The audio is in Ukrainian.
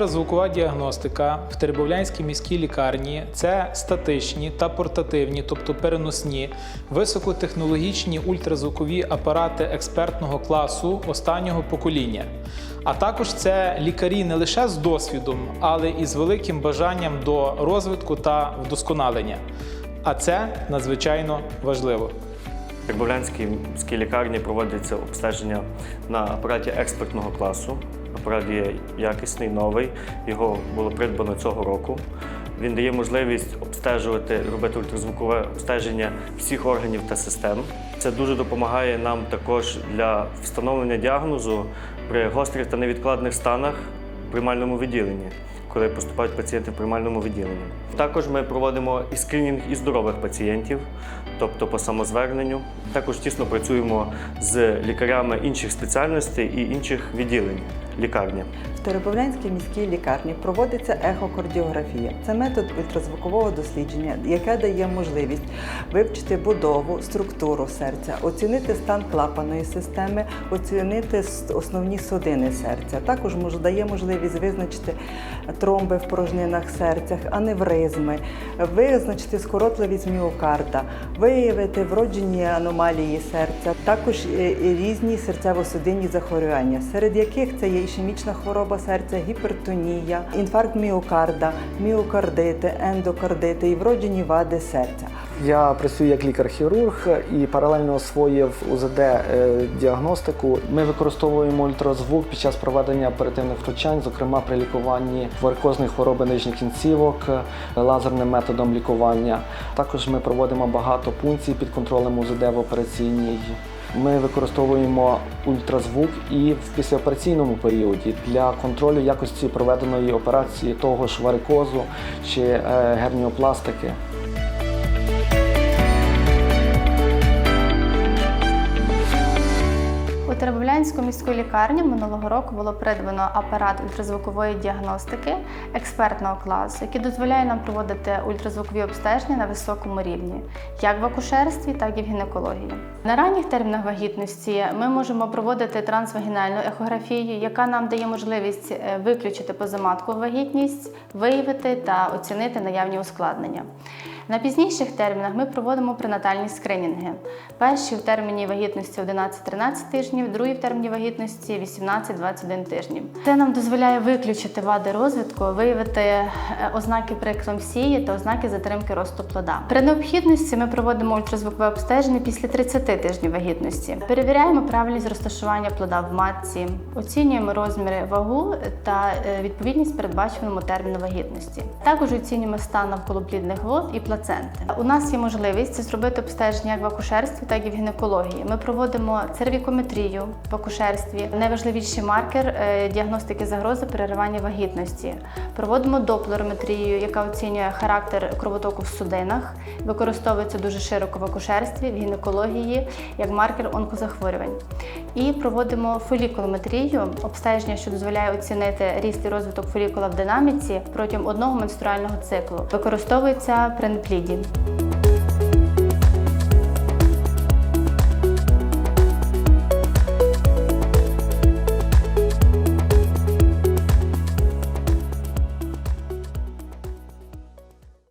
Ультразвукова діагностика в Теребовлянській міській лікарні це статичні та портативні, тобто переносні, високотехнологічні ультразвукові апарати експертного класу останнього покоління. А також це лікарі не лише з досвідом, але і з великим бажанням до розвитку та вдосконалення. А це надзвичайно важливо. В Тербовлянській міській лікарні проводиться обстеження на апараті експертного класу. Апарат є якісний, новий. Його було придбано цього року. Він дає можливість обстежувати, робити ультразвукове обстеження всіх органів та систем. Це дуже допомагає нам також для встановлення діагнозу при гострих та невідкладних станах в приймальному відділенні, коли поступають пацієнти в приймальному відділенні. Також ми проводимо і скринінг і здорових пацієнтів, тобто по самозверненню. Також тісно працюємо з лікарями інших спеціальностей і інших відділень лікарні. В Теребовлянській міській лікарні проводиться ехокардіографія. Це метод ультразвукового дослідження, яке дає можливість вивчити будову, структуру серця, оцінити стан клапаної системи, оцінити основні судини серця. Також дає можливість визначити тромби в порожнинах серця, аневризми, визначити скоротливість міокарда, виявити вроджені аномалії серця, також е, різні серцево-судинні захворювання, серед яких це є ішемічна хвороба серця, гіпертонія, інфаркт міокарда, міокардити, ендокардити і вроджені вади серця. Я працюю як лікар-хірург і паралельно освоїв УЗД-діагностику. Ми використовуємо ультразвук під час проведення оперативних втручань, зокрема при лікуванні варикозної хвороби нижніх кінцівок, е, лазерним методом лікування. Також ми проводимо багато пункцій під контролем УЗД в операційній. Ми використовуємо ультразвук і в післяопераційному періоді для контролю якості проведеної операції того ж варикозу чи е, герніопластики. Теребовлянську міську лікарню минулого року було придбано апарат ультразвукової діагностики експертного класу, який дозволяє нам проводити ультразвукові обстеження на високому рівні, як в акушерстві, так і в гінекології. На ранніх термінах вагітності ми можемо проводити трансвагінальну ехографію, яка нам дає можливість е, виключити позаматкову вагітність, виявити та оцінити наявні ускладнення. На пізніших термінах ми проводимо пренатальні скринінги. Перші в терміні вагітності 11-13 тижнів, другі в терміні вагітності 18-21 тижнів. Це нам дозволяє виключити вади розвитку, виявити е, ознаки прееклампсії та ознаки затримки росту плода. При необхідності ми проводимо ультразвукове обстеження після 30 тижнів вагітності. Перевіряємо правильність розташування плода в матці, оцінюємо розміри вагу та е, відповідність передбаченому терміну вагітності. Також оцінюємо стан навколоплідних вод і плаценти. У нас є можливість зробити обстеження як в акушерстві, так і в гінекології. Ми проводимо цервікометрію в акушерстві, найважливіший маркер е, діагностики загрози переривання вагітності. Проводимо доплерометрію, яка оцінює характер кровотоку в судинах. Використовується дуже широко в акушерстві, в гінекології як маркер онкозахворювань. І проводимо фолікулометрію, обстеження, що дозволяє оцінити ріст і розвиток фолікула в динаміці протягом одного менструального циклу. Використовується при непліді.